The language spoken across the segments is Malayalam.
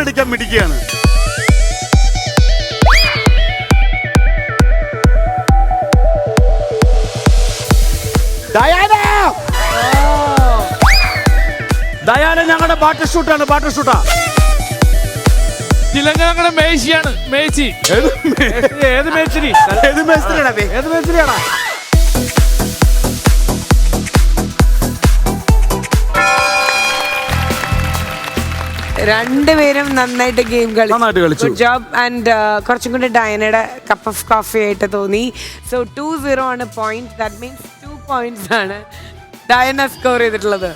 എടുക്കാൻ പിടിക്കുകയാണ് ഡയാന! ഡയാന ഞങ്ങളുടെ ബാട്ടർ ഷൂട്ടാണ് ബാട്ടർ ഷൂട്ടാ തിലങ്കങ്ങളുടെ മേശിയാണ് മേച്ചി ഏത് മേ- ഏത് മേച്ചിരി ഏത് മേസ്ത്രിയാടാ രണ്ടുപേരും നന്നായിട്ട് ഗെയിം നന്നായിട്ട് കളിച്ചു. ഗുഡ് ജോബ് ആൻഡ് കുറച്ചും കൂടി ഡയനയുടെ കപ്പ് ഓഫ് കോഫി ആയിട്ട് തോന്നി. സോ ടു സീറോ ആണ് point that means two points ആണ് ഡയന സ്കോർ ചെയ്തിട്ടുള്ളത്.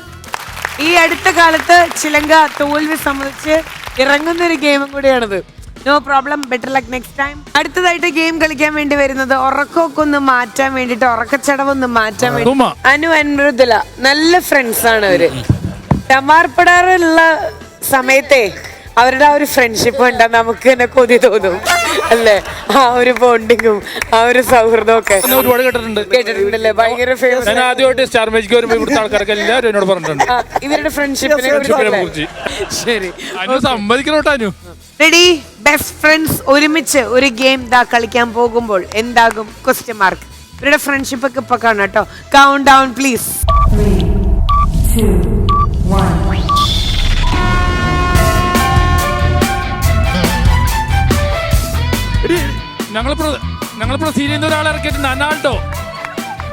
ഈ അടുത്ത കാലത്ത് ചിലങ്ക തോൽവി സമ്മതിച്ച് ഇറങ്ങുന്ന ഒരു ഗെയിമും കൂടിയാണിത്. No problem better like next time അടുത്തതായിട്ട് ഗെയിം കളിക്കാൻ വേണ്ടി വരുന്നത് ഉറക്കമൊക്കെ ഒന്ന് മാറ്റാൻ വേണ്ടിട്ട് ഉറക്കച്ചടവൊന്ന് മാറ്റാൻ വേണ്ടി. അനു അൻമൃദുല നല്ല ഫ്രണ്ട്സ് ആണ് അവർ. ഡമാർപ്പെടാറുള്ള സമയത്തെ അവരുടെ ആ ഒരു ഫ്രണ്ട്ഷിപ്പ് കണ്ടാ നമുക്ക് തന്നെ കൊതി തോന്നും. അല്ലേ? ആ ഒരു ബോണ്ടിങ്ങും ആ ഒരു സൗഹൃദവും ഒക്കെ. ഒരുപാട് കേട്ടിട്ടുണ്ട്. കേട്ടിട്ടുണ്ടല്ലേ? ഭയങ്കര ഫേമസ് ഞാൻ ആദ്യമായിട്ട് സ്റ്റാർ മേജിക്ക് വരുമ്പോൾ ഇവിടുത്തെ ആൾക്കാർക്ക് എല്ലാവരും എന്നോട് പറഞ്ഞിട്ടുണ്ട്. ഇവരുടെ ഫ്രണ്ട്ഷിപ്പിനെ കുറിച്ച് ശരി. റെഡി ബെസ്റ്റ് ഫ്രണ്ട്സ് ഒരുമിച്ച് ഒരു ഗെയിം ദാ കളിക്കാൻ പോകുമ്പോൾ എന്താകും? ക്വസ്റ്റ്യൻ മാർക്ക് ഇവരുടെ ഫ്രണ്ട്ഷിപ്പ് ഒക്കെ ഇപ്പൊ കാണാം കേട്ടോ കൗണ്ട് ഡൗൺ പ്ലീസ് ഞങ്ങളിപ്പോ ഞങ്ങളിപ്പോ സീരിയൽ നിന്ന് ഒരാളെ ഇറക്കിയിട്ടുണ്ട്. അനാൾട്ടോ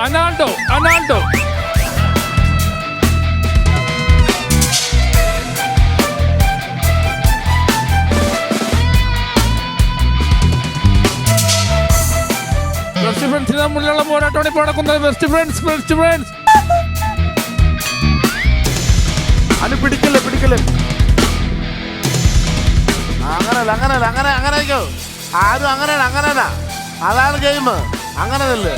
അനാൾട്ടോ അനാൾട്ടോ ബെസ്റ്റ് ഫ്രണ്ട്സിന് തമ്മിലുള്ള പോരാട്ടമാണ് ഇപ്പോൾ നടക്കുന്നത്. ബെസ്റ്റ് ഫ്രണ്ട്സ് ബെസ്റ്റ് ഫ്രണ്ട്സ് അത് പിടിക്കല്ലേ പിടിക്കല്ലേ? അങ്ങനല്ല അങ്ങനല്ല അങ്ങനെ അങ്ങനെ ആയിക്കോ. ആരും അങ്ങനെയാണ് അങ്ങനെയാണ്. അതാണ് ഗെയിം. അങ്ങനെ അല്ലേ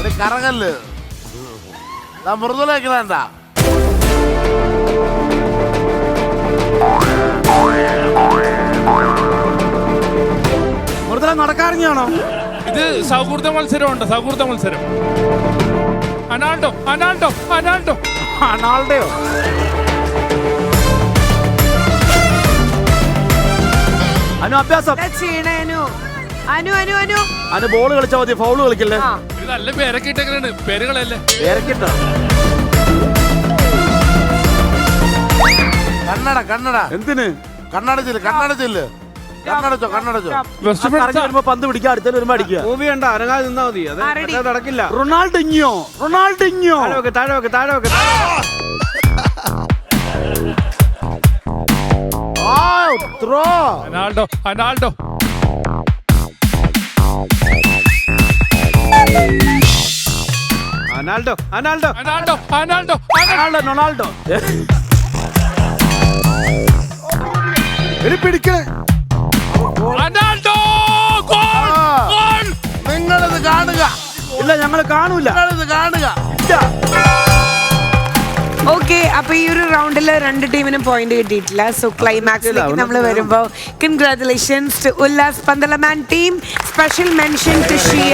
ഒരു കറങ്ങൽ മൃദുല വെക്കണണ്ട മൃദുല നടക്കാറിഞ്ഞാണോ ഇത് സൗഹൃദ മത്സരമുണ്ട് സൗഹൃദ മത്സരം. അനാൾട്ടോ അനാൾഡോ അനാൾഡോ. ആണാളുടെയോ അനു അഭ്യാസം. എന്താ ചെയ്യണേ അനു? അനു അനു അനു. അനു ബോൾ കളിച്ചാൽ മതി ഫൗൾ കളിക്കല്ലേ? ഇത് നല്ല പേരൊക്കെ ഇട്ടേക്കാണ് പേരുകളല്ലേ? പേരക്കിട്ടോ കണ്ണട കണ്ണട. എന്തിന്? കണ്ണടച്ചില്ല കണ്ണടച്ചില്ല കണ്ണടച്ചോ കണ്ണടച്ചോ. വരുമ്പോ പന്ത് പിടിക്കുക അടുത്തതിന് വരുമ്പോ അടിക്കുക. മൂവി കണ്ട അനങ്ങാതെ നിന്നാ മതി. അത് ready. മറ്റേത് നടക്കില്ല. റൊണാൾഡിഞ്ഞോ റൊണാൾഡിഞ്ഞോ താഴെ വെക്ക് താഴെ. വെക്ക് താഴെ വെക്ക് ത്രോ അനാൾഡോ അനാൾഡോ. അനാൾഡോ അനാൾഡോ അനാൾഡോ. അനാൾഡോ റൊണാൾഡോ. റൊണാൾഡോ ഇനി പിടിക്കണേ അനാൾഡോ ഗോൾ! ഗോൾ! നിങ്ങളിത് കാണുക. ഇല്ല ഞങ്ങൾ കാണൂല. നിങ്ങളിത് കാണുക. ഓക്കെ അപ്പൊ ഈ ഒരു റൗണ്ടിൽ രണ്ട് ടീമിനും പോയിന്റ് കിട്ടിയിട്ടില്ല. സോ ക്ലൈമാക്സിലേക്ക് നമ്മൾ വരുമ്പോ congratulations to Ullas പന്തളമാൻ team special mention to Shiya